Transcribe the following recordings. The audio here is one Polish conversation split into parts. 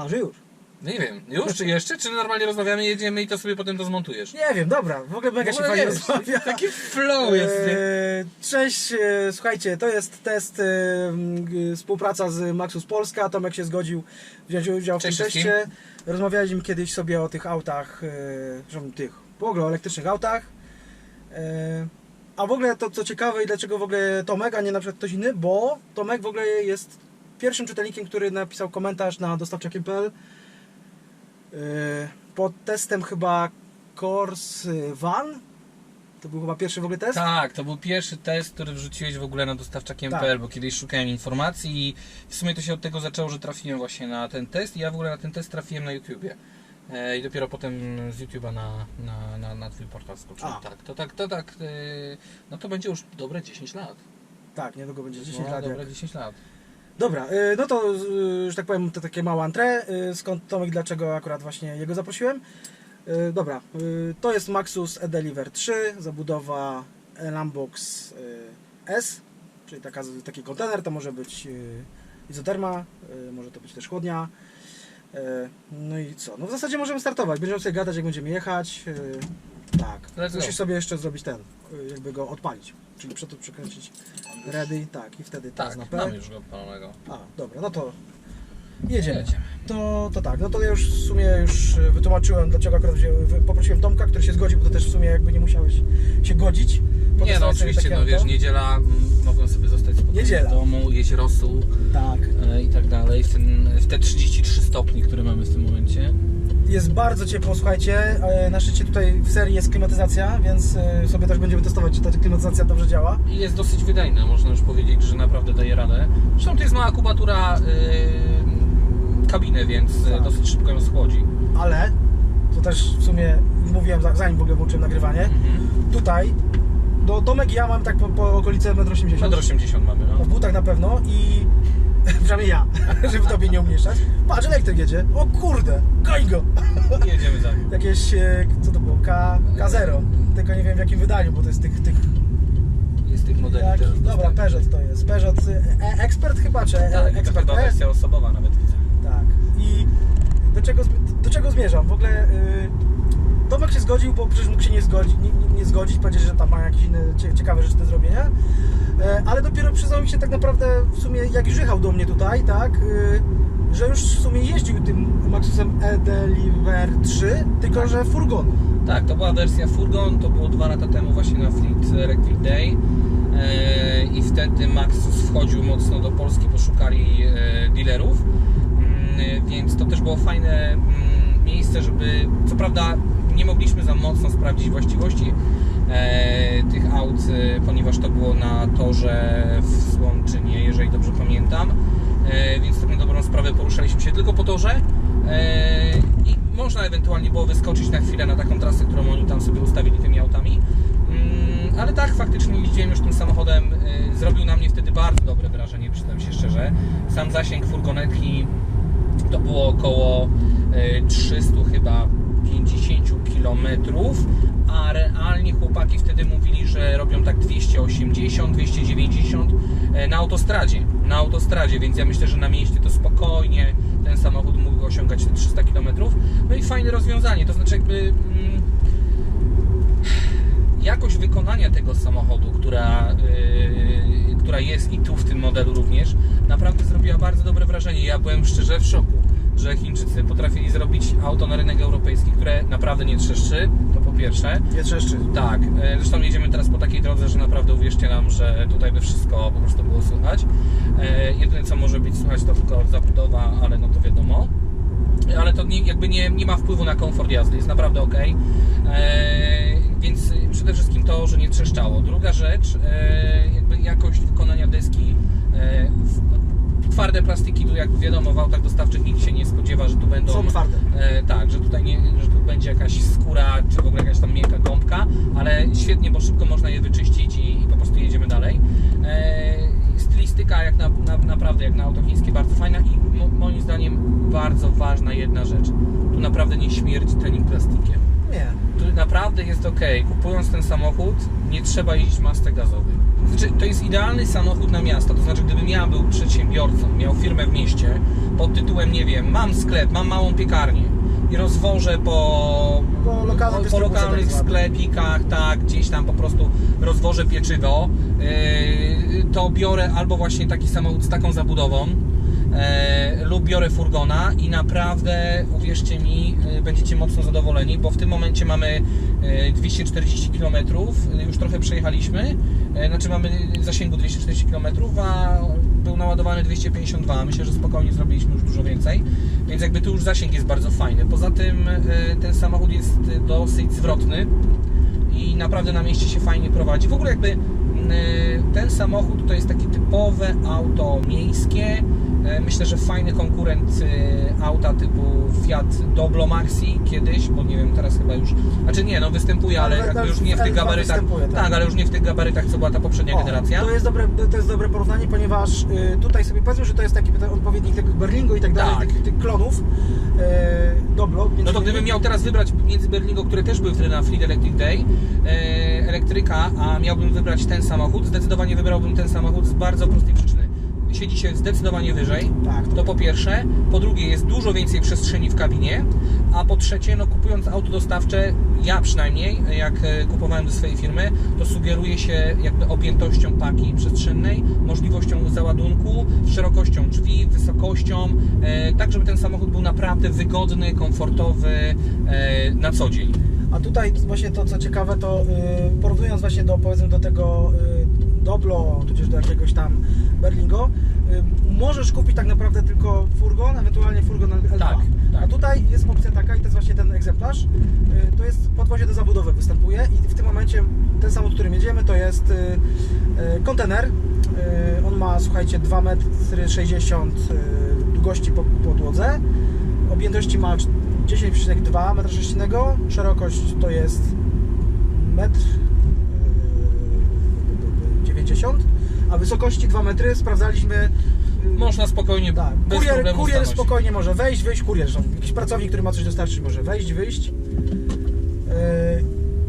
A, że już. Nie wiem, już czy jeszcze? Czy normalnie rozmawiamy, jedziemy i to sobie potem to zmontujesz? Nie wiem, dobra, w ogóle mega W się fajnie wiesz, rozmawia. Taki flow jest. Eee, Cześć, e, słuchajcie, to jest test, e, współpraca z Maxus Polska. Tomek się zgodził wziąć udział w Cześć tym wszystkim. teście. Rozmawialiśmy kiedyś sobie o tych autach, e, tych, w ogóle o elektrycznych autach. E, A w ogóle to co ciekawe i dlaczego w ogóle Tomek, a nie na przykład ktoś inny, bo Tomek w ogóle jest pierwszym czytelnikiem, który napisał komentarz na dostawczakiem.pl e, pod testem chyba Kors Van. To był chyba pierwszy w ogóle test? Tak, to był pierwszy test, który wrzuciłeś w ogóle na dostawczakiem.pl, Tak. bo kiedyś szukałem informacji i w sumie to się od tego zaczęło, że trafiłem właśnie na ten test i ja w ogóle na ten test trafiłem na YouTubie. E, I dopiero potem z YouTube'a na, na, na, na twój portal skoczyłem. Tak, to tak, to tak, e, no to będzie już dobre 10 lat. Tak, niedługo będzie 10 no, lat. dobre Jak... 10 lat. Dobra, y, no to, y, że tak powiem, to takie małe entrée. y, Skąd Tomek, dlaczego akurat właśnie jego zaprosiłem? Dobra, to jest Maxus E-Deliver 3, zabudowa Lambox S, czyli taka, taki kontener, to może być izoterma, może to być też chłodnia. No i co? No w zasadzie możemy startować, będziemy sobie gadać jak będziemy jechać. Y, Tak, Let's go. musisz sobie jeszcze zrobić ten, y, jakby go odpalić, czyli prze- przekręcić ready, tak i wtedy Tak, na P. mam już go odpalonego. A, dobra, no to jedziemy. Jedziemy. To, to tak, no to ja już w sumie już wytłumaczyłem, dlaczego akurat wziąłem, poprosiłem Tomka, który się zgodził, bo to też w sumie jakby nie musiałeś się godzić. Nie no oczywiście, takie no wiesz, niedziela, mogłem sobie zostać spokojnie Niedziela. w domu, jeść rosół Tak, e, i tak dalej, w, ten, w te 33 stopni, które mamy w tym momencie. Jest bardzo ciepło, słuchajcie, e, na szczycie tutaj w serii jest klimatyzacja, więc e, sobie też będziemy testować, czy ta klimatyzacja dobrze działa. I jest dosyć wydajna, można już powiedzieć, że naprawdę daje radę. Zresztą to jest mała kubatura yy, kabiny, więc Tak. dosyć szybko ją schłodzi. Ale, to też w sumie już mówiłem za- zanim w ogóle włączyłem nagrywanie, Mhm. tutaj, do Tomek i ja mam tak po, po okolice 1,80 m. Metr 80 mamy, no. w butach na pewno i przynajmniej ja, żeby tobie nie umieszczać. Patrz, elektryk jedzie. O kurde, goń go. Jedziemy za nim. Jakieś, e, co to było, K, K0. Tylko nie wiem w jakim wydaniu, bo to jest tych, tych Jest tych modeli jaki, teraz dobra, dostępnych. Peugeot to jest. Peugeot e, Expert chyba, czy e, Tak, to Expert E? wersja osobowa nawet widzę. Tak. I do czego, do czego zmierzam? W ogóle y, Tomek się zgodził, bo przecież mógł się nie zgodzić, nie, nie, nie zgodzić, powiedzieć, że tam ma jakieś inne cie, ciekawe rzeczy do zrobienia. E, ale dopiero przyznał mi się tak naprawdę w sumie, jak już jechał do mnie tutaj, tak, y, że już w sumie jeździł tym Maxusem E-Deliver 3, tylko że furgon. Tak, to była wersja Furgon, to było dwa lata temu właśnie na Fleet Recruit Day e, i wtedy Maxus wchodził mocno do Polski, bo szukali e, dealerów, Mm, więc to też było fajne mm, miejsce, żeby, co prawda nie mogliśmy za mocno sprawdzić właściwości e, tych aut, e, ponieważ to było na torze w Słomczynie, jeżeli dobrze pamiętam, e, więc tak na dobrą sprawę poruszaliśmy się tylko po torze e, i można ewentualnie było wyskoczyć na chwilę na taką trasę, którą oni tam sobie ustawili tymi autami. Mm, Ale tak, faktycznie jeździłem już tym samochodem. Zrobił na mnie wtedy bardzo dobre wrażenie, przyznam się szczerze. Sam zasięg furgonetki to było około y, 300 chyba 50 km, a realnie chłopaki wtedy mówili, że robią tak 280, 290 e, na autostradzie. Na autostradzie, więc ja myślę, że na mieście to spokojnie ten samochód mógł osiągać te 300 km. No i fajne rozwiązanie, to znaczy jakby mm, jakość wykonania tego samochodu, która, yy, która jest i tu w tym modelu również, naprawdę zrobiła bardzo dobre wrażenie. Ja byłem szczerze w szoku, że Chińczycy potrafili zrobić auto na rynek europejski, które naprawdę nie trzeszczy, to po pierwsze. Nie trzeszczy. Tak, e, zresztą jedziemy teraz po takiej drodze, że naprawdę uwierzcie nam, że tutaj by wszystko po prostu było słychać. E, jedyne co może być słychać to tylko zabudowa, ale no to wiadomo. Ale to nie, jakby nie, nie ma wpływu na komfort jazdy, jest naprawdę ok. E, więc przede wszystkim to, że nie trzeszczało. Druga rzecz, e, jakby jakość wykonania deski. E, w, twarde plastiki, tu jak wiadomo w autach dostawczych nikt się nie spodziewa, że tu będą Są twarde. E, tak, że tutaj nie, że tu będzie jakaś skóra, czy w ogóle jakaś tam miękka gąbka, ale świetnie, bo szybko można je wyczyścić i, i po prostu jedziemy dalej. E, stylistyka jak na, na, naprawdę jak na auto chińskie bardzo fajna i mo, moim zdaniem bardzo ważna jedna rzecz. Tu naprawdę nie śmierdzi trening plastikiem. Nie. Tu naprawdę jest ok. Kupując ten samochód, nie trzeba jeździć masce gazowych. Znaczy, to jest idealny samochód na miasto. To znaczy, gdybym ja był przedsiębiorcą, miał firmę w mieście pod tytułem, nie wiem, mam sklep, mam małą piekarnię i rozwożę po, Po lokalnych po, po lokalnych tak sklepikach, tak, gdzieś tam po prostu rozwożę pieczywo, yy, to biorę albo właśnie taki samochód z taką zabudową, e, lub biorę furgona i naprawdę, uwierzcie mi, e, będziecie mocno zadowoleni, bo w tym momencie mamy e, 240 km, e, już trochę przejechaliśmy, e, znaczy mamy zasięgu 240 km, a był naładowany 252, myślę, że spokojnie zrobiliśmy już dużo więcej, więc jakby tu już zasięg jest bardzo fajny. Poza tym e, ten samochód jest e, dosyć zwrotny i naprawdę na mieście się fajnie prowadzi. W ogóle jakby ten samochód to jest takie typowe auto miejskie. E, Myślę, że fajny konkurent e, auta typu Fiat Doblo Maxi kiedyś, bo nie wiem, teraz chyba już, znaczy nie, no występuje, ale Ale jakby to już nie w tych L2 gabarytach. tak. Tak, ale już nie w tych gabarytach, co była ta poprzednia O, generacja. To jest, dobre, to jest dobre porównanie, ponieważ y, tutaj sobie powiedzmy, że to jest taki odpowiednik tego Berlingo i tak dalej, Tak. tych, tych klonów. Y, Doblo. No to gdybym miał teraz wybrać między Berlingo, które też były wtedy na Fleet Electric Day, e, elektryka, a miałbym wybrać ten samochód, zdecydowanie wybrałbym ten samochód z bardzo prostej przyczyny. Siedzi się zdecydowanie wyżej, Tak, to po pierwsze. Po drugie, jest dużo więcej przestrzeni w kabinie. A po trzecie, no kupując auto dostawcze, ja przynajmniej, jak e, kupowałem do swojej firmy, to sugeruje się jakby objętością paki przestrzennej, możliwością załadunku, szerokością drzwi, wysokością, e, tak żeby ten samochód był naprawdę wygodny, komfortowy e, na co dzień. A tutaj właśnie to co ciekawe, to y, porównując właśnie do powiedzmy do tego y, Doblo, tudzież do jakiegoś tam Berlingo, y, możesz kupić tak naprawdę tylko furgon, ewentualnie furgon L2. Tak, tak. A tutaj jest opcja taka i to jest właśnie ten egzemplarz. Y, to jest podwozie do zabudowy występuje i w tym momencie ten samochód, którym jedziemy, to jest y, kontener. On ma, słuchajcie, 2 metry 60 y, długości po podłodze. Objętości ma 10,2 metra sześciennego, szerokość to jest metr yy, 90, a wysokości 2 metry sprawdzaliśmy. yy, Można spokojnie, tak, bez kurier, problemu kurier stanąć. spokojnie może wejść, wyjść, kurier, jakiś pracownik, który ma coś dostarczyć może wejść, wyjść. Yy,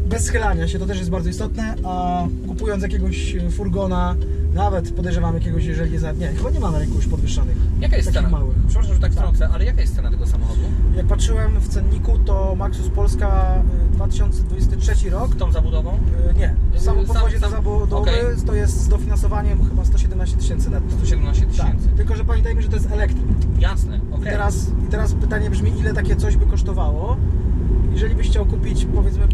Bez schylania się, to też jest bardzo istotne, a kupując jakiegoś furgona, nawet podejrzewam jakiegoś, jeżeli za... Nie, chyba nie ma na rynku już podwyższonych. Jaka jest cena? małych. Przepraszam, że tak Tak. wtrącę, ale jaka jest cena tego samochodu? Jak patrzyłem w cenniku, to Maxus Polska y, 2023 rok. Z tą zabudową? y, Nie, samo Sam- podwozie do sam- zabudowy okej. to jest z dofinansowaniem chyba 117 tysięcy netto. 117 Tak, tysięcy. tylko że pamiętajmy, że to jest elektryk. Jasne, I okej. teraz, I teraz pytanie brzmi, ile takie coś by kosztowało? Jeżeli byś chciał kupić powiedzmy y,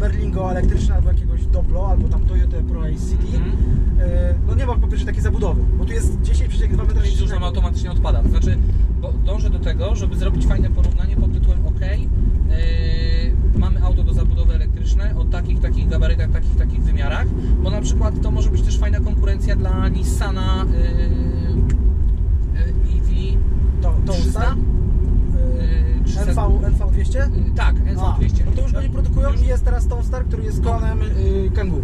Berlingo elektryczne albo jakiegoś Doblo, albo tam Toyota Pro Ace City, Mhm. y, no nie ma po pierwsze takiej zabudowy, bo tu jest 10,2 metra Czyli dużo automatycznie odpada. To znaczy, dążę do tego, żeby zrobić fajne porównanie pod tytułem OK, yy, mamy auto do zabudowy elektryczne o takich, takich gabarytach, takich, takich wymiarach, bo na przykład to może być też fajna konkurencja dla Nissana yy, yy, EV To, to 300? usta? Yy, 300? NV, NV200? Yy, tak, A, NV200. No to już go nie produkują Już- i jest teraz Stone Star, który jest klonem y, Kangoo.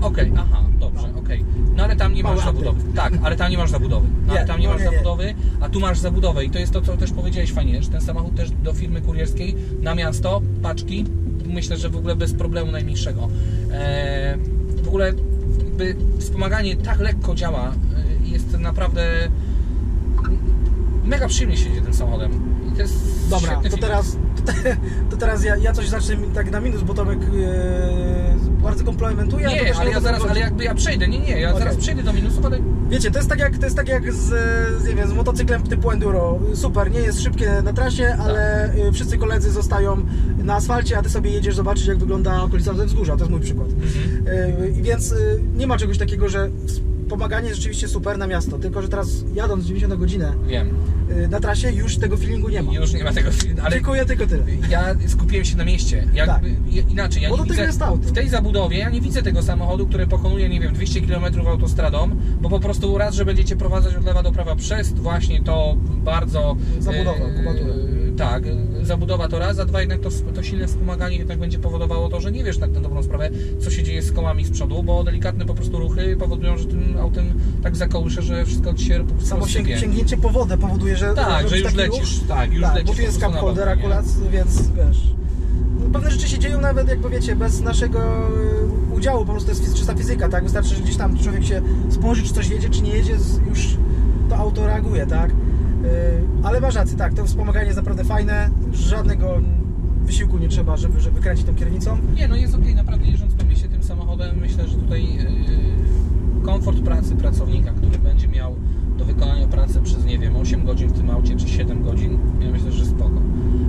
Okej, aha, dobrze, okej. No ale tam nie Mały masz update. zabudowy. Tak, ale tam nie masz zabudowy. No, ale Nie, tam nie no masz nie, nie. zabudowy, a tu masz zabudowę i to jest to, co też powiedziałeś fajnie, że ten samochód też do firmy kurierskiej na miasto, paczki, myślę, że w ogóle bez problemu najmniejszego. Eee, w ogóle jakby wspomaganie tak lekko działa e, jest naprawdę mega przyjemnie się jedzie tym samochodem. I to jest Dobra, świetny to teraz, to, te, to teraz ja, ja coś zacznę tak na minus, bo Tomek yy, bardzo komplementuje. Nie, ale o ja to zaraz, ale jakby ja przejdę, nie, nie, ja Okej. zaraz przejdę do minusów, ale Wiecie, to jest tak jak, to jest tak jak z, z, nie wiem, z motocyklem typu enduro. Super, nie jest szybkie na trasie, ale y, wszyscy koledzy zostają na asfalcie, a ty sobie jedziesz zobaczyć jak wygląda okolica ze wzgórza. To jest mój przykład. Mhm. Y, I więc y, nie ma czegoś takiego, że pomaganie jest rzeczywiście super na miasto, tylko że teraz jadąc 90 na godzinę wiem. y, na trasie już tego feelingu nie ma. Już nie ma tego filmu, ale Dziękuję, tylko tyle. ja skupiłem się na mieście. Jakby, Tak. i- Inaczej, ja Bo nie do tego widzę, jest auto. w tej zabudowie ja nie widzę tego samochodu, który pokonuje, nie wiem, 200 km autostradą, bo po prostu raz, że będziecie prowadzać od lewa do prawa przez właśnie to bardzo... Zabudowa, kubaturę. Tak, zabudowa to raz, a dwa jednak to, to silne wspomaganie jednak będzie powodowało to, że nie wiesz tak na dobrą sprawę, co się dzieje z kołami z przodu, bo delikatne po prostu ruchy powodują, że tym autem tak zakołysze, że wszystko ci się po prostu Samo rozsypie. sięgnięcie po wodę powoduje, że Tak, że już lecisz, ruch. tak, już tak, lecisz bo tu jest cup holder akurat, więc wiesz. pewne rzeczy się dzieją nawet jakby wiecie, bez naszego y, udziału, po prostu to jest czysta fizyka, tak? Wystarczy, że gdzieś tam człowiek się spojrzy, czy coś jedzie, czy nie jedzie, już to auto reaguje, tak? Y, Ale masz rację, tak, to wspomaganie jest naprawdę fajne, żadnego wysiłku nie trzeba, żeby, żeby kręcić tą kierownicą. Nie, no jest okej, naprawdę jeżdżąc po mieście tym samochodem, myślę, że tutaj yy, komfort pracy pracownika, który będzie miał do wykonania pracy przez, nie wiem, 8 godzin w tym aucie, czy 7 godzin, ja myślę, że spoko.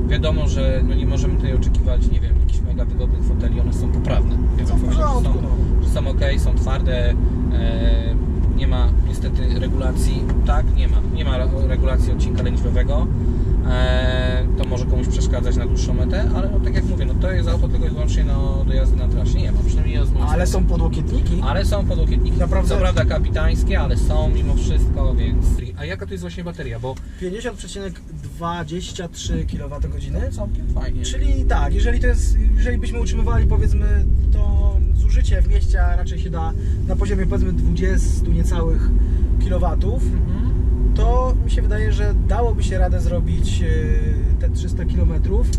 Wiadomo, że no nie możemy tutaj oczekiwać, nie wiem, jakichś mega wygodnych foteli, one są poprawne. Ja Są bym powiedział, że są, no. że są ok, są twarde, e, nie ma niestety regulacji, tak, nie ma, nie ma regulacji odcinka lędźwiowego, e, to może komuś przeszkadzać na dłuższą metę, ale no, tak jak mówię, no to jest auto tylko i wyłącznie no, do jazdy na trasie, nie ma, przynajmniej ja z mojej Ale są podłokietniki. Ale są podłokietniki, Naprawdę? co prawda kapitańskie, ale są mimo wszystko, więc... A jaka to jest właśnie bateria, bo 50,23 kWh. całkiem fajnie. Czyli tak, jeżeli to jest, jeżeli byśmy utrzymywali powiedzmy to zużycie w mieście, raczej się da na poziomie powiedzmy 20 niecałych kilowatów, Mhm. to mi się wydaje, że dałoby się radę zrobić e, te 300 km.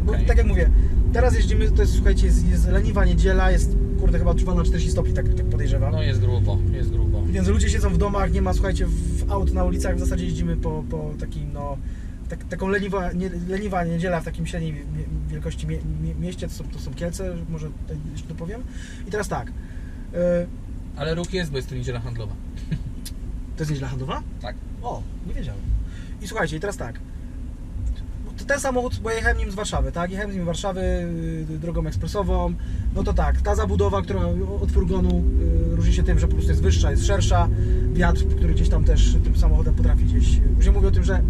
Bo tak jak mówię, teraz jeździmy, to jest słuchajcie, jest, jest leniwa niedziela, jest kurde chyba odczuwalna 40 stopni, tak, tak podejrzewam. No jest grubo, jest grubo. Więc ludzie siedzą w domach, nie ma, słuchajcie, w aut na ulicach, w zasadzie jeździmy po, po takim, no, tak, taką leniwa, nie, leniwa niedziela w takim średniej wielkości mie, mie, mieście, to są, to są Kielce, może jeszcze dopowiem. I teraz tak, e, Ale ruch jest, bo jest to niedziela handlowa. to jest niedziela handlowa? Tak. O, nie wiedziałem. I słuchajcie, i teraz tak, to ten samochód, bo jechałem nim z Warszawy, tak, jechałem z nim z Warszawy y, drogą ekspresową, no to tak, ta zabudowa, która od furgonu y, różni się tym, że po prostu jest wyższa, jest szersza, wiatr, który gdzieś tam też tym samochodem potrafi gdzieś, już nie mówię o tym, że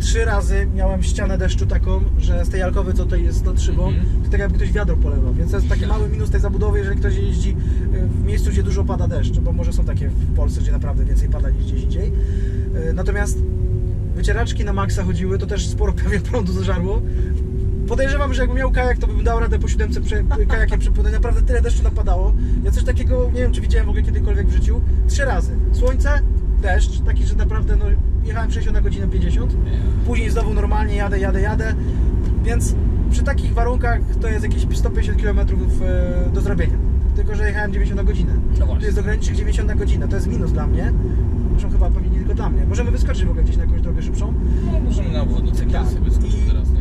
trzy razy miałem ścianę deszczu taką, że z tej alkowy, co tutaj jest nad szybą, Mhm. to tak jakby ktoś wiadro polewał, więc to jest taki mały minus tej zabudowy, jeżeli ktoś jeździ y, w miejscu, gdzie dużo pada deszcz, bo może są takie w Polsce, gdzie naprawdę więcej pada niż gdzieś indziej. Y, Natomiast wycieraczki na maksa chodziły, to też sporo prawie prądu zażarło. Podejrzewam, że jakbym miał kajak, to bym dał radę po siódemce prze, kajakiem przepłynąć. Naprawdę tyle deszczu napadało. Ja coś takiego, nie wiem czy widziałem w ogóle kiedykolwiek w życiu. Trzy razy. Słońce, deszcz, taki, że naprawdę no, jechałem 60 na godzinę 50. Później znowu normalnie jadę, jadę, jadę. Więc przy takich warunkach to jest jakieś 150 km e, do zrobienia. Tylko, że jechałem 90 na godzinę. No właśnie. Tu jest ogranicznik 90 na godzinę. To jest minus dla mnie. Zresztą chyba pewnie nie tylko dla mnie. Możemy wyskoczyć w ogóle gdzieś na jakąś drogę szybszą. No możemy na obwodnicę Tak. Kielce wyskoczyć I- teraz, nie?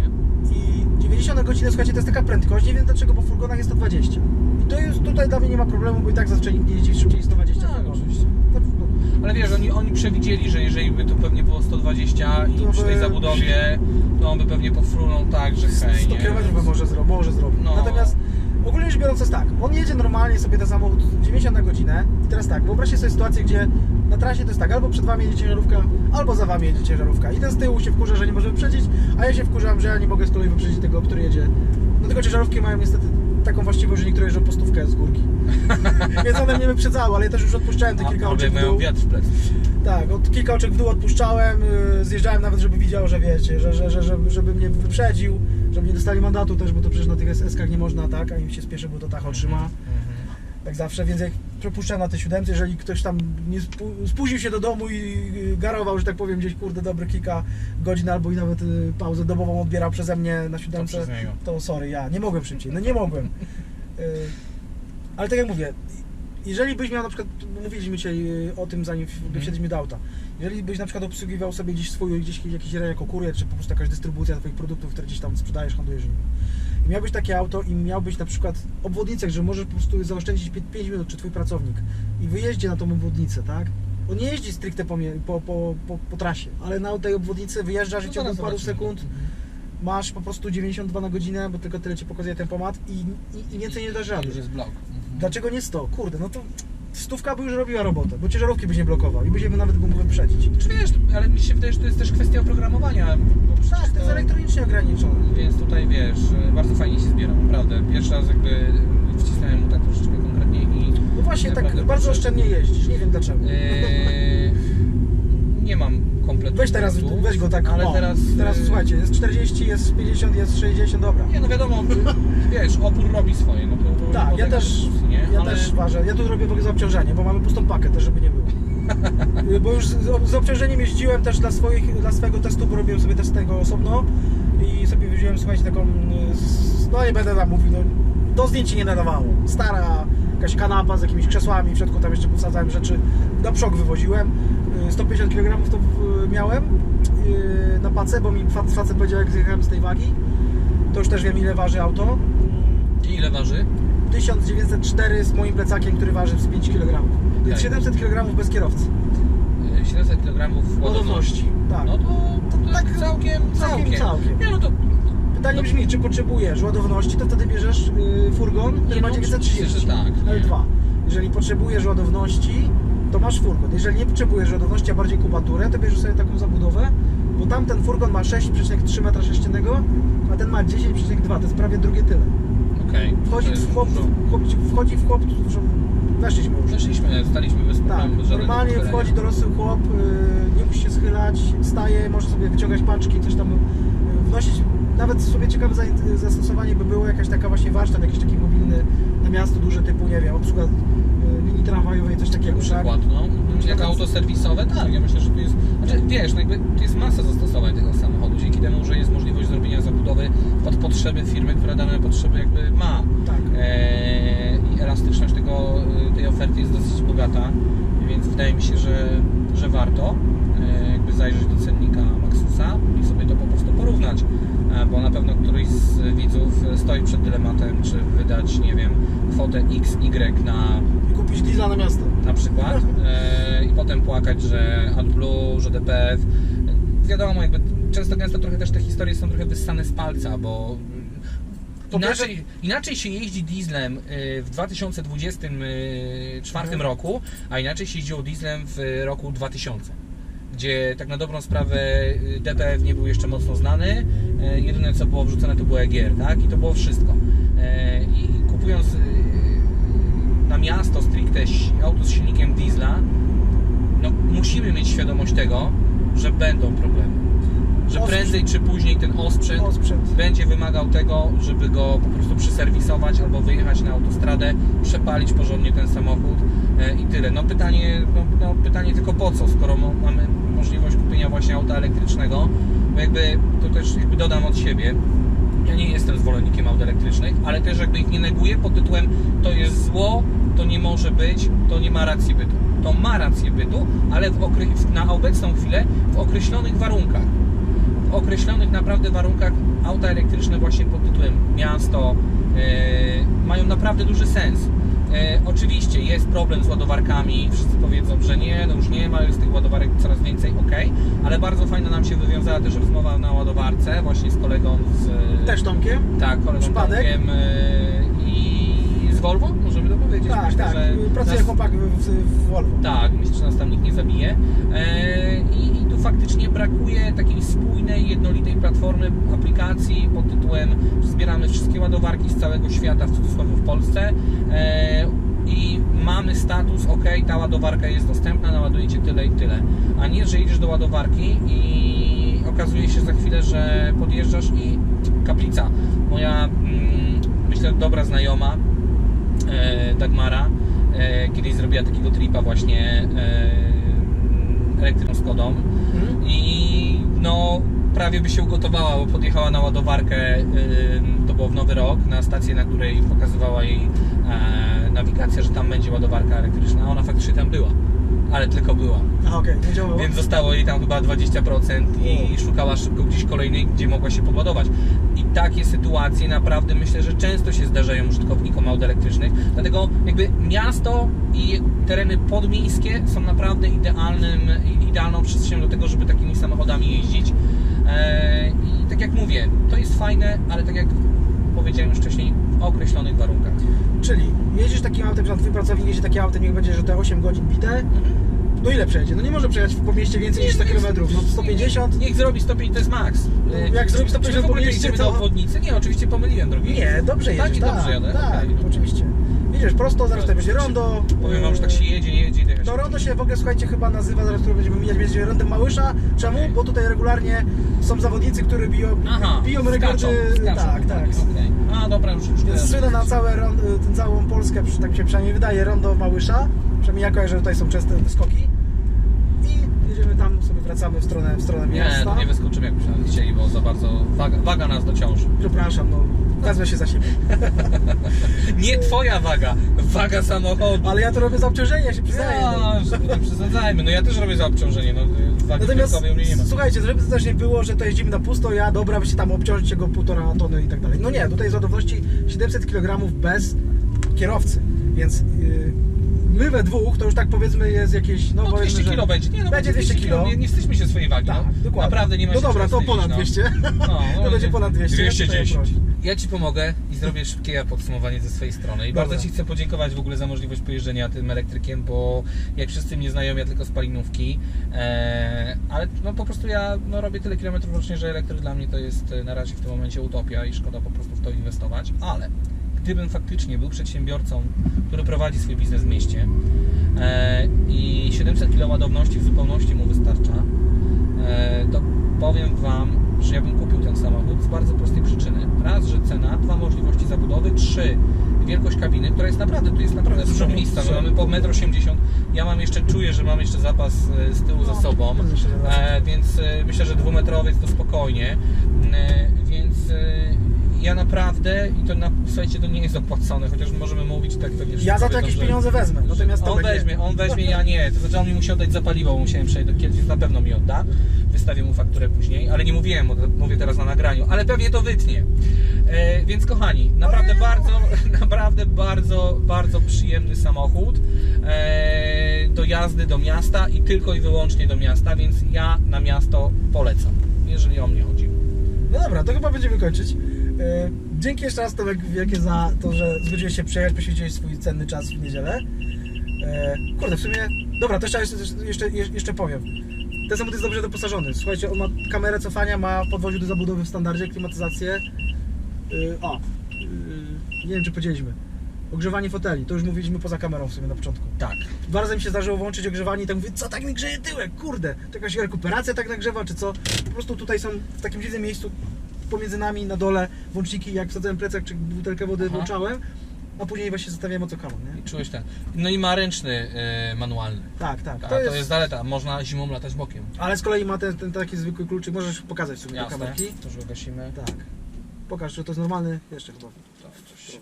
I 90 na godzinę, słuchajcie, to jest taka prędkość. Nie wiem dlaczego, bo w furgonach jest 120. I to jest, tutaj dla mnie nie ma problemu, bo i tak zazwyczaj nikt nie jeździ szybciej 120 Tak, oczywiście. Ale wiesz, oni, oni przewidzieli, że jeżeli by to pewnie było 120 i To przy tej by- zabudowie, to on by pewnie pofrunął tak, że hej, 100 nie? km by może, zro, może zrobić. No. Natomiast ogólnie rzecz biorąc jest tak, on jedzie normalnie sobie ten samochód 90 na godzinę i teraz tak, wyobraźcie sobie sytuację, gdzie na trasie to jest tak, albo przed wami jedzie ciężarówka, albo za wami jedzie ciężarówka i ten z tyłu się wkurza, że nie może wyprzedzić, a ja się wkurzam, że ja nie mogę z kolei wyprzedzić tego, który jedzie. No tylko ciężarówki mają niestety taką właściwość, że niektóre jeżdżą po stówkę z górki. Więc one mnie wyprzedzały, ale ja też już odpuszczałem te A, kilka oczek w dół. wiatr w plecy. Tak, od kilka oczek w dół odpuszczałem, yy, zjeżdżałem nawet, żeby widział, że wiecie, że, że, że, żeby, żeby mnie wyprzedził, żeby nie dostali mandatu też, bo to przecież na tych SK-ach nie można, tak, a im się spieszy, bo to tak otrzyma, Tak zawsze, więc jak przepuszczałem na te siódemce, jeżeli ktoś tam nie spóźnił się do domu i garował, że tak powiem, gdzieś kurde dobre kilka godzin albo i nawet yy, pauzę dobową odbierał przeze mnie na siódemce, niego. to sorry, ja nie mogłem szybciej, no nie mogłem. Yy, ale tak jak mówię, jeżeli byś miał na przykład, mówiliśmy dzisiaj yy, o tym zanim Mhm. wsiedliśmy do auta, jeżeli byś na przykład obsługiwał sobie gdzieś swój, gdzieś jakiś rynek jako kurier, czy po prostu jakaś dystrybucja twoich produktów, które gdzieś tam sprzedajesz, handlujesz nimi. I miałbyś takie auto i miałbyś na przykład obwodnicę, że możesz po prostu zaoszczędzić 5 minut, czy twój pracownik i wyjeździe na tą obwodnicę, tak? On nie jeździ stricte po, po, po, po, trasie, ale na tej obwodnicy wyjeżdżasz i No w ciągu paru sekund masz po prostu 92 na godzinę, bo tylko tyle ci pokazuje tempomat i, i, i więcej nie dasz rady. Już jest blok. Mhm. Dlaczego nie 100? Kurde, no to stówka by już robiła robotę, bo ciężarówki byś nie blokował i byś je nawet mógł wyprzedzić. Czy wiesz, ale mi się wydaje, że to jest też kwestia oprogramowania. Bo przecież Tak, to jest elektronicznie ograniczone. Więc tutaj wiesz, bardzo fajnie się zbiera, naprawdę. Pierwszy raz jakby wcisnąłem mu tak troszeczkę konkretnie i No właśnie, tak Naprawdę bardzo proszę. oszczędnie jeździsz, nie wiem dlaczego. Eee, nie mam kompletu. Weź teraz, punktów, weź go tak, ale o, teraz. teraz e, słuchajcie, jest 40, jest 50, jest 60, dobra. Nie no wiadomo, wiesz, opór robi swoje. No to, to Tak, ja też, nie? ja ale, też ważę. Ja tu robię w ogóle za obciążenie, bo mamy pustą pakę też, żeby nie było. bo już z, z obciążeniem jeździłem też dla, swoich, dla swojego testu, bo robiłem sobie test tego osobno i sobie wziąłem, słuchajcie, taką y, no nie będę tam mówił, no, do zdjęć nie nadawało. Stara jakaś kanapa z jakimiś krzesłami, w środku tam jeszcze posadzałem rzeczy, na przok wywoziłem. Y, 150 kg to y, miałem y, na pacę, bo mi fac- facet powiedział jak zjechałem z tej wagi. To już też wiem ile waży auto. I ile waży? 1904 z moim plecakiem, który waży z 5 kg. Więc Okej. 700 kg bez kierowcy. E, 700 kg ładowności. Tak. No to, to, to Tak, tak całkiem, całkiem, całkiem. Nie, no to Pytanie brzmi, czy potrzebujesz ładowności, to wtedy bierzesz y, furgon, który Nie, ma no, 930 oczywiście, że tak, nie. L2. Jeżeli potrzebujesz ładowności, to masz furgon. Jeżeli nie potrzebujesz ładowności, a bardziej kubaturę, to bierzesz sobie taką zabudowę, bo tamten furgon ma 6,3 m sześciennego, a ten ma 10,2 to jest prawie drugie tyle. okej. Wchodzi To jest w chłop, dużo. wchodzi, wchodzi w chłop, weszliśmy już. Weszliśmy, staliśmy bez Tak, problemu. żadnego normalnie wchodzi dorosły chłop, y, nie musi się schylać, staje, może sobie wyciągać paczki, coś tam y, wnosić. Nawet sobie ciekawe za- zastosowanie by było jakaś taka właśnie warsztat, jakiś taki mobilny na miasto duży typu, nie wiem, obsługa linii tramwajowej, coś takiego, tak? przykład, no. Jak Nawet- auto serwisowe, tak, ja myślę, że tu jest, znaczy wiesz, no jakby tu jest masa zastosowań tego samochodu, dzięki temu, że jest możliwość zrobienia zabudowy pod potrzeby firmy, która dane potrzeby jakby ma. Tak. Eee, I elastyczność tego, tej oferty jest dosyć bogata, więc wydaje mi się, że, że warto e, jakby zajrzeć do cennika Maxusa i sobie to po prostu porównać, E, bo na pewno któryś z widzów stoi przed dylematem, czy wydać, nie wiem, kwotę X, Y na I kupić diesla na miasto. na przykład e, i potem płakać, że AdBlue, że DPF. Wiadomo, jakby często gęsto trochę też te historie są trochę wyssane z palca, bo inaczej, inaczej się jeździ dieslem y, w 2024 Mhm. roku, a inaczej się jeździło dieslem w roku 2000 gdzie tak na dobrą sprawę y, DPF nie był jeszcze mocno znany. E, Jedyne co było wrzucone to było EGR, tak? I to było wszystko. E, I kupując na miasto stricte auto z silnikiem diesla, no musimy mieć świadomość tego, że będą problemy. Że Osprzęt. prędzej czy później ten osprzęt Osprzęt. będzie wymagał tego, żeby go po prostu przyserwisować albo wyjechać na autostradę, przepalić porządnie ten samochód e, i tyle. No pytanie, no, no pytanie tylko po co, skoro mamy możliwość kupienia właśnie auta elektrycznego, bo jakby to też jakby dodam od siebie, ja nie jestem zwolennikiem aut elektrycznych, ale też jakby ich nie neguję pod tytułem to jest zło, to nie może być, to nie ma racji bytu. To ma rację bytu, ale w na obecną chwilę w określonych warunkach w określonych naprawdę warunkach auta elektryczne właśnie pod tytułem miasto e, mają naprawdę duży sens. E, oczywiście jest problem z ładowarkami, wszyscy powiedzą, że nie, no już nie ma, jest tych ładowarek coraz więcej, ok, ale bardzo fajna nam się wywiązała też rozmowa na ładowarce właśnie z kolegą z... Też Tomkiem? Tak, kolegą Przypadek? Tomkiem e, i z Volvo, możemy to powiedzieć. Tak, Myślę, tak. Pracuje nas- chłopak w, w, Volvo. tak, myślę, że nas tam nikt nie zabije. E, i, faktycznie brakuje takiej spójnej, jednolitej platformy aplikacji pod tytułem zbieramy wszystkie ładowarki z całego świata, w cudzysłowie w Polsce. E, I mamy status, ok, ta ładowarka jest dostępna, naładujecie tyle i tyle. A nie, że idziesz do ładowarki i okazuje się za chwilę, że podjeżdżasz i kaplica. Moja, mm, myślę, dobra znajoma, e, Dagmara e, kiedyś zrobiła takiego tripa właśnie elektryczną Skodą Mhm. i no prawie by się ugotowała, bo podjechała na ładowarkę, to było w Nowy Rok, na stację, na której pokazywała jej e, nawigacja, że tam będzie ładowarka elektryczna, a ona faktycznie tam była, ale tylko była. Aha, okej, nie działało. Więc zostało jej tam chyba 20% i szukała szybko gdzieś kolejnej, gdzie mogła się podładować. I takie sytuacje naprawdę myślę, że często się zdarzają użytkownikom aut elektrycznych. Dlatego jakby miasto i tereny podmiejskie są naprawdę idealnym, idealną przestrzenią do tego, żeby takimi samochodami jeździć. Eee, I tak jak mówię, to jest fajne, ale tak jak powiedziałem już wcześniej, w określonych warunkach. Czyli jedziesz takim autem, że twój pracownik jeździ takim autem, niech będzie, że te 8 godzin bite. No ile przejdzie? No nie może przejechać po mieście więcej niż 100 km. No 150? Niech zrobi 150, to jest maks. No, jak zrobi 150 Czy wy w ogóle po mieście, to- obwodnicy? Nie, oczywiście pomyliłem drogi. Nie, dobrze Tak, jedziesz. i dobrze jadę, Tak, okej. oczywiście. Jedziesz prosto, zaraz tutaj będzie rondo. Powiem wam, że tak się jedzie, jedzie. jedzie. No rondo się w ogóle, słuchajcie, chyba nazywa, zaraz które będziemy mijać, będzie rondem Małysza. Czemu? Okej. Bo tutaj regularnie są zawodnicy, którzy biją, Aha, biją rekordy. skaczą, tak, tak. okej. A dobra, już, już Więc kojarzę. słynę na całe, rond- tę całą Polskę, przy- tak mi się przynajmniej wydaje, rondo Małysza. Przynajmniej ja kojarzę, że tutaj są częste wyskoki. I jedziemy tam, sobie wracamy w stronę, w stronę Nie, miasta. to nie wyskoczymy jakbyśmy nawet chcieli, bo za bardzo waga, waga nas dociąży. Przepraszam, no wezmę się za siebie. Nie twoja waga, waga samochodu. Ale ja to robię za obciążenie, ja się przyznaję. no. Nie przesadzajmy. No ja też robię za obciążenie, no wagi Natomiast Natomiast... u mnie nie ma. słuchajcie, żeby to też nie było, że to jeździmy na pusto, ja dobra, weźcie tam obciążycie go półtora tony i tak dalej. No nie, tutaj jest ładowności 700 kg bez kierowcy, więc yy, my we dwóch to już tak powiedzmy jest jakieś, no, No powiedzmy, 200 że kilo będzie, nie no będzie 200 kilo. Nie, nie wstydźmy się swojej wagi, Tak, no. dokładnie. Naprawdę nie ma No się dobra, to ponad no. 200. No, no, to będzie ponad 200. 210. Ja, Ci pomogę i zrobię szybkie podsumowanie ze swojej strony. I Dobra. bardzo Ci chcę podziękować w ogóle za możliwość pojeżdżenia tym elektrykiem, bo jak wszyscy mnie znają, ja tylko spalinówki, e, ale no po prostu ja no, robię tyle kilometrów rocznie, że elektryk dla mnie to jest e, na razie w tym momencie utopia i szkoda po prostu w to inwestować, ale gdybym faktycznie był przedsiębiorcą, który prowadzi swój biznes w mieście e, i 700 kg ładowności w zupełności mu wystarcza, e, to powiem Wam, że ja bym kupił ten samochód z bardzo prostej przyczyny. Raz, że cena, dwa możliwości zabudowy, trzy wielkość kabiny, która jest naprawdę, tu jest naprawdę miejsca, my super. mamy po 1,80 m, ja mam jeszcze, czuję, że mam jeszcze zapas e, z tyłu za No, sobą, e, więc e, myślę, że dwumetrowiec to spokojnie, e, więc e, ja naprawdę, i to na, słuchajcie, to nie jest opłacone, chociaż możemy mówić tak pewnie, Ja za to jakieś że- pieniądze wezmę, natomiast on Tomek nie. weźmie, on weźmie, ja nie. To znaczy on mi musi oddać za paliwo, bo musiałem przejść do kiedyś, na pewno mi odda. Wystawię mu fakturę później, ale nie mówiłem, mówię teraz na nagraniu, ale pewnie to wytnie. E, więc kochani, naprawdę bardzo, naprawdę bardzo, bardzo przyjemny samochód e, do jazdy do miasta i tylko i wyłącznie do miasta, więc ja na miasto polecam, jeżeli o mnie chodzi. No dobra, to chyba będziemy kończyć. E, Dzięki jeszcze raz Tomek Wielkie za to, że zgodziłeś się przyjechać, poświęciłeś swój cenny czas w niedzielę. E, Kurde, w sumie... Dobra, to jeszcze, jeszcze, jeszcze, powiem. Ten samochód jest dobrze doposażony. Słuchajcie, on ma kamerę cofania, ma podwozie do zabudowy w standardzie, klimatyzację. E, O, nie wiem czy powiedzieliśmy. Ogrzewanie foteli, to już mówiliśmy poza kamerą w sumie na początku. Tak. Dwa razy mi się zdarzyło włączyć ogrzewanie i tak mówię, co tak mi grzeje tyłek, kurde, to jakaś rekuperacja tak nagrzewa, czy co? Po prostu tutaj są w takim dziwnym miejscu pomiędzy nami na dole włączniki, jak wsadzałem plecak, czy butelkę wody Aha. włączałem, a później właśnie zostawiałem ocokamą, nie? I czułeś ten. No i ma ręczny e, manualny. Tak, tak, A to jest... zaleta, można zimą latać bokiem. Ale z kolei ma ten, ten taki zwykły kluczyk, możesz pokazać w sumie do Jasne, kamerki. to już wygasimy. Tak. Pokaż, że to jest normalny, jeszcze chyba. To coś...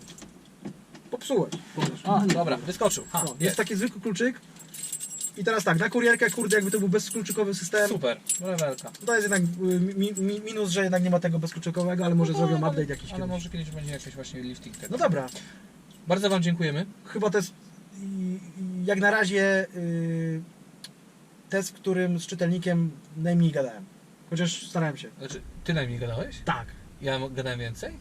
Popsułeś. Pokaż. A, dobra, wyskoczył. Ha, jest jest. taki zwykły kluczyk. I teraz tak, na kurierkę, kurde, jakby to był bezkluczykowy system, Super, rewelka. To jest jednak y, mi, mi, minus, że jednak nie ma tego bezkluczykowego, ale może No, zrobią ale- update jakiś Ale kiedyś. może kiedyś będzie jakiś właśnie lifting tego. No dobra, Bardzo Wam dziękujemy. chyba to jest jak na razie y, test, w którym z czytelnikiem najmniej gadałem. Chociaż starałem się. Znaczy, Ty najmniej gadałeś? Tak. Ja gadałem więcej?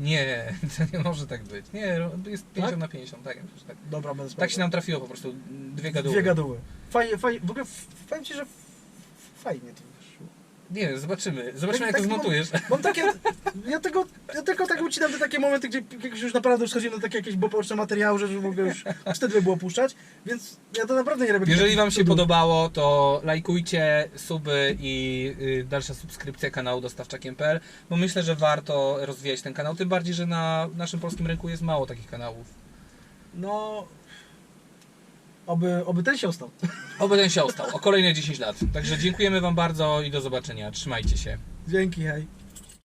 Nie, to nie może tak być. Nie, jest 50 Tak? na 50, tak, tak. Dobra, bez Tak się nam trafiło po prostu, dwie gaduły. Dwie gaduły. Fajnie, fajnie, w ogóle powiem Ci, że fajnie to Nie, zobaczymy. Zobaczymy jak Tak- to tak zmontujesz. Mam takie, ja tego, ja tylko tak ucinam te takie momenty, gdzie jak już naprawdę już schodzimy na takie jakieś boczne materiały, że mogę już wtedy było puszczać, więc ja to naprawdę nie robię. Jeżeli Wam się cudów. podobało, to lajkujcie, suby i y, dalsza subskrypcja kanału dostawczakiem.pl, bo myślę, że warto rozwijać ten kanał, tym bardziej, że na naszym polskim rynku jest mało takich kanałów. No. Oby, oby ten się ostał. Oby ten się ostał o kolejne 10 lat. Także dziękujemy Wam bardzo i do zobaczenia. Trzymajcie się. Dzięki, hej.